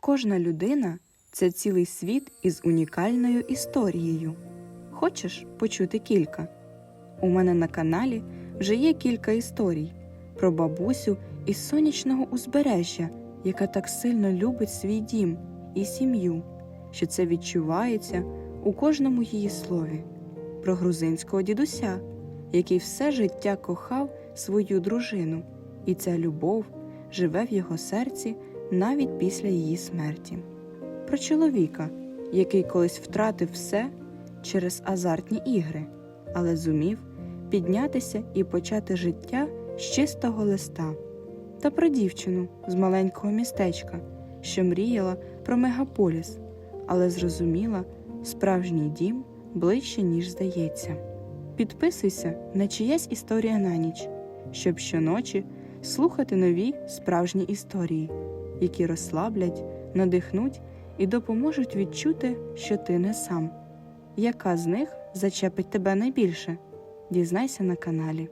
Кожна людина це цілий світ із унікальною історією. Хочеш почути кілька? У мене на каналі вже є кілька історій про бабусю із сонячного узбережжя, яка так сильно любить свій дім і сім'ю, що це відчувається у кожному її слові, про грузинського дідуся, який все життя кохав свою дружину, і ця любов живе в його серці навіть після її смерті. Про чоловіка, який колись втратив все через азартні ігри, але зумів піднятися і почати життя з чистого листа, та про дівчину з маленького містечка, що мріяла про мегаполіс, але зрозуміла, справжній дім ближче, ніж здається. Підписуйся на чиясь історія на ніч, щоб щоночі слухати нові справжні історії, які розслаблять, надихнуть і допоможуть відчути, що ти не сам. Яка з них зачепить тебе найбільше? Дізнайся на каналі.